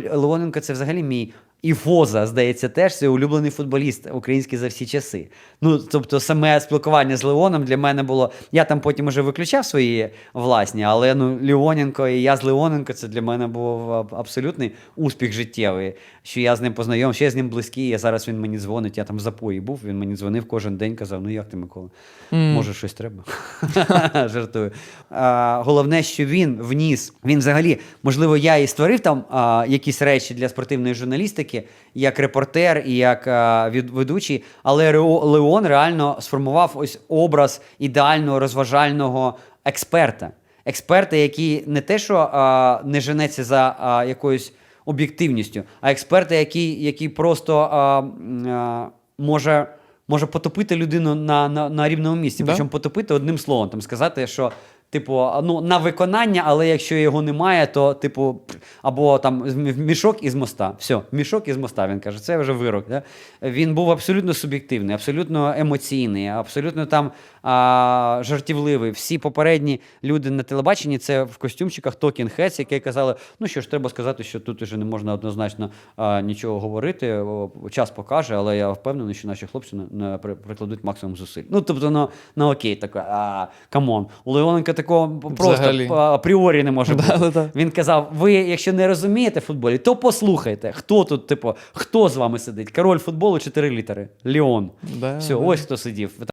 Леоненко це взагалі мій. І Фоза, здається, теж це улюблений футболіст український за всі часи. Ну, тобто, саме спілкування з Леоном для мене було. Я там потім уже виключав свої власні, але ну, Леоненко і я з Леоненко це для мене був абсолютний успіх життєвий. Що я з ним познайомився, що я з ним близький. Я зараз він мені дзвонить. Я там в запої був. Він мені дзвонив кожен день, казав: Ну як ти, Микола? Може, щось треба? Жартую. А, головне, що він вніс. Він взагалі, можливо, я і створив там а, якісь речі для спортивної журналістики, як репортер і як ведучий, але Леон реально сформував ось образ ідеального розважального експерта. Експерта, який не те, що а, не женеться за а, якоюсь об'єктивністю, а експерта, який, який просто а, а, може. Може потопити людину на, на, на рівному місці. Да. Причому потопити одним словом. Там сказати, що типу, ну на виконання, але якщо його немає, то типу, або там мішок із моста. Все, мішок із моста. Він каже, це вже вирок. Да? Він був абсолютно суб'єктивний, абсолютно емоційний, абсолютно там а, жартівливий. Всі попередні люди на телебаченні це в костюмчиках Talking Heads, які казали, ну що ж, треба сказати, що тут уже не можна однозначно а, нічого говорити. Час покаже, але я впевнений, що наші хлопці прикладуть максимум зусиль. Ну тобто, ну, ну окей, таке, камон. У Леоненка такого просто Взагалі. апріорі не може бути. Да-да-да. Він казав: ви, якщо не розумієте футболі, то послухайте, хто тут, типу, хто з вами сидить? Король футболу, чотири літери. Ліон. Да, Все, да. ось хто сидів.